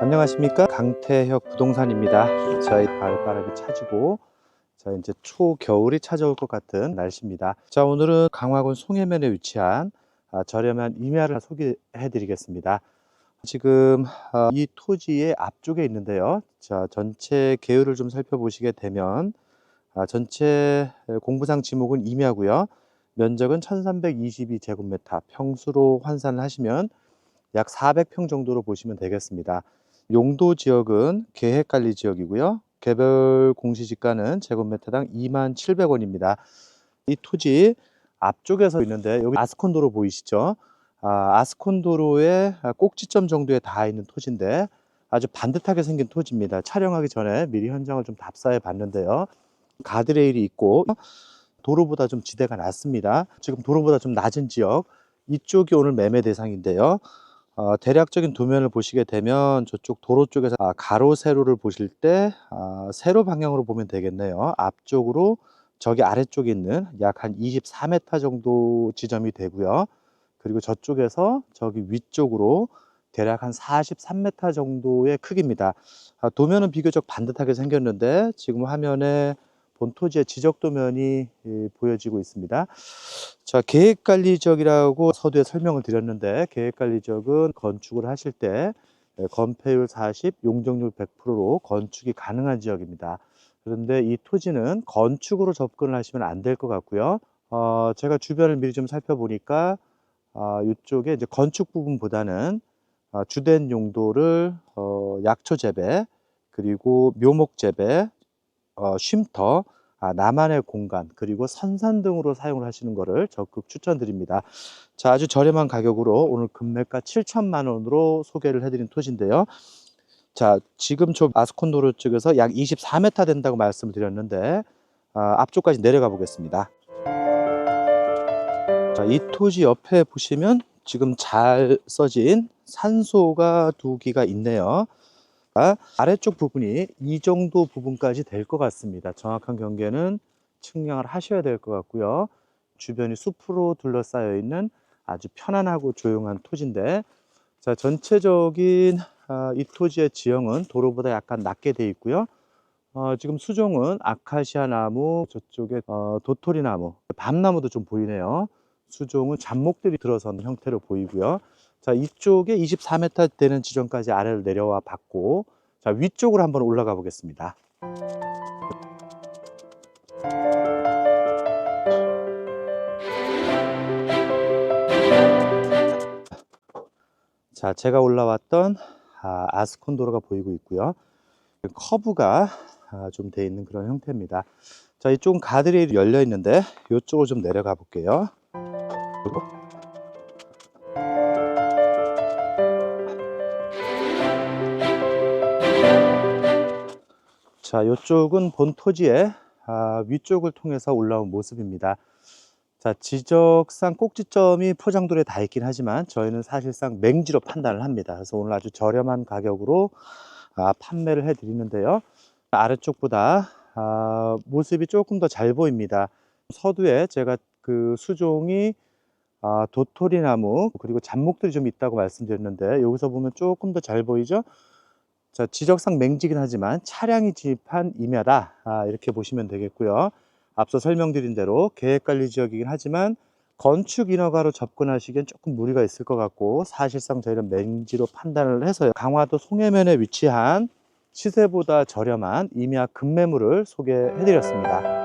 안녕하십니까? 강태혁 부동산입니다. 저희 가을바람이 차지고 자 이제 초겨울이 찾아올 것 같은 날씨입니다. 자 오늘은 강화군 송해면에 위치한 아, 저렴한 임야를 소개해 드리겠습니다. 지금 아, 이 토지의 앞쪽에 있는데요. 자 전체 계율을 좀 살펴보시게 되면 아, 전체 공부상 지목은 임야고요. 면적은 1322제곱미터. 평수로 환산을 하시면 약 400평 정도로 보시면 되겠습니다. 용도 지역은 계획관리 지역이고요. 개별 공시지가는 제곱미터당 27,700원입니다. 이 토지 앞쪽에서 있는데 여기 아스콘도로 보이시죠? 아, 아스콘도로의 꼭지점 정도에 닿아 있는 토지인데 아주 반듯하게 생긴 토지입니다. 촬영하기 전에 미리 현장을 좀 답사해 봤는데요. 가드레일이 있고 도로보다 좀 지대가 낮습니다. 지금 도로보다 좀 낮은 지역 이쪽이 오늘 매매 대상인데요. 어, 대략적인 도면을 보시게 되면 저쪽 도로 쪽에서 아, 가로 세로를 보실 때 아, 세로 방향으로 보면 되겠네요. 앞쪽으로 저기 아래쪽에 있는 약 한 24m 정도 지점이 되고요. 그리고 저쪽에서 저기 위쪽으로 대략 한 43m 정도의 크기입니다. 아, 도면은 비교적 반듯하게 생겼는데 지금 화면에 본토지의 지적 도면이 예, 보여지고 있습니다. 자, 계획관리 지역이라고 서두에 설명을 드렸는데 계획관리 지역은 건축을 하실 때 예, 건폐율 40, 용적률 100%로 건축이 가능한 지역입니다. 그런데 이 토지는 건축으로 접근을 하시면 안 될 것 같고요. 어, 제가 주변을 미리 좀 살펴보니까 어, 이쪽에 이제 건축 부분보다는 어, 주된 용도를 어, 약초 재배 그리고 묘목 재배 어, 쉼터, 아, 나만의 공간, 그리고 선산 등으로 사용을 하시는 것을 적극 추천드립니다. 자, 아주 저렴한 가격으로 오늘 금매가 7천만 원으로 소개를 해드린 토지인데요. 자, 지금 저 아스콘도로 쪽에서 약 24m 된다고 말씀을 드렸는데, 아, 앞쪽까지 내려가 보겠습니다. 자, 이 토지 옆에 보시면 지금 잘 써진 산소가 두 기가 있네요. 아, 아래쪽 부분이 이 정도 부분까지 될 것 같습니다. 정확한 경계는 측량을 하셔야 될 것 같고요. 주변이 숲으로 둘러싸여 있는 아주 편안하고 조용한 토지인데, 자, 전체적인 아, 이 토지의 지형은 도로보다 약간 낮게 돼 있고요. 어, 지금 수종은 아카시아 나무, 저쪽에 어, 도토리 나무, 밤나무도 좀 보이네요. 수종은 잡목들이 들어선 형태로 보이고요. 자, 이쪽에 24m 되는 지점까지 아래로 내려와 봤고, 자, 위쪽으로 한번 올라가 보겠습니다. 자, 제가 올라왔던 아, 아스콘도로가 보이고 있고요. 커브가 아, 좀돼 있는 그런 형태입니다. 자, 이쪽은 가드레일이 열려 있는데 이쪽으로 좀 내려가 볼게요. 자, 이쪽은 본 토지의 아, 위쪽을 통해서 올라온 모습입니다. 자, 지적상 꼭지점이 포장도로에 다 있긴 하지만 저희는 사실상 맹지로 판단을 합니다. 그래서 오늘 아주 저렴한 가격으로 아, 판매를 해 드리는데요. 아래쪽보다 아, 모습이 조금 더 잘 보입니다. 서두에 제가 그 수종이 아, 도토리 나무 그리고 잡목들이 좀 있다고 말씀드렸는데 여기서 보면 조금 더 잘 보이죠? 자, 지적상 맹지긴 하지만 차량이 진입한 임야다. 아, 이렇게 보시면 되겠고요. 앞서 설명드린 대로 계획관리 지역이긴 하지만 건축 인허가로 접근하시기엔 조금 무리가 있을 것 같고 사실상 저희는 맹지로 판단을 해서 강화도 송해면에 위치한 시세보다 저렴한 임야 급매물을 소개해 드렸습니다.